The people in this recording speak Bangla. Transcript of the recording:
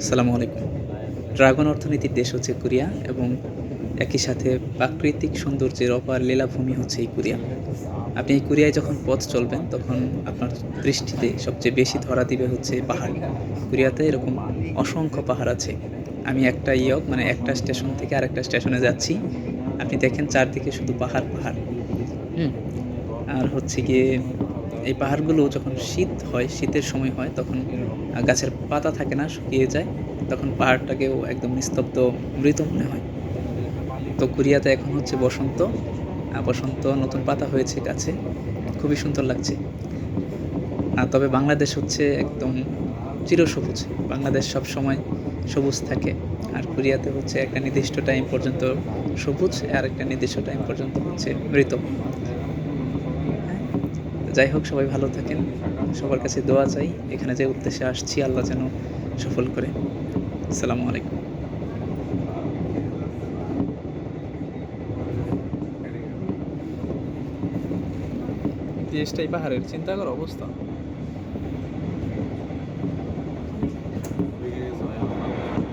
আসসালামু আলাইকুম। ড্রাগন অর্থনীতির দেশ হচ্ছে কোরিয়া এবং একই সাথে প্রাকৃতিক সৌন্দর্যের অপার লীলাভূমি হচ্ছে এই কোরিয়া। আপনি এই কোরিয়ায় যখন পথ চলবেন, তখন আপনার দৃষ্টিতে সবচেয়ে বেশি ধরা দিবে হচ্ছে পাহাড়। কোরিয়াতে এরকম অসংখ্য পাহাড় আছে। আমি একটা ইয়ক মানে একটা স্টেশন থেকে আরেকটা স্টেশনে যাচ্ছি। আপনি দেখেন চারদিকে শুধু পাহাড় পাহাড়। হুম। আর হচ্ছে গিয়ে এই পাহাড়গুলো যখন শীত হয়, শীতের সময় হয়, তখন গাছের পাতা থাকে না, শুকিয়ে যায়, তখন পাহাড়টাকেও একদম নিস্তব্ধ মৃত মনে হয়। তো কোরিয়াতে এখন হচ্ছে বসন্ত বসন্ত নতুন পাতা হয়েছে গাছে, খুবই সুন্দর লাগছে। তবে বাংলাদেশ হচ্ছে একদম চিরসবুজ, বাংলাদেশ সব সময় সবুজ থাকে, আর কোরিয়াতে হচ্ছে একটা নির্দিষ্ট টাইম পর্যন্ত সবুজ, আর একটা নির্দিষ্ট টাইম পর্যন্ত হচ্ছে মৃত। যাই হোক, সবাই ভালো থাকেন। সবার কাছে দোয়া চাই। এখানে যে উদ্দেশ্যে আসছি, আল্লাহ যেন সফল করে। আসসালামু আলাইকুম। দেশটাই পাহাড়ের, চিন্তা কর অবস্থা।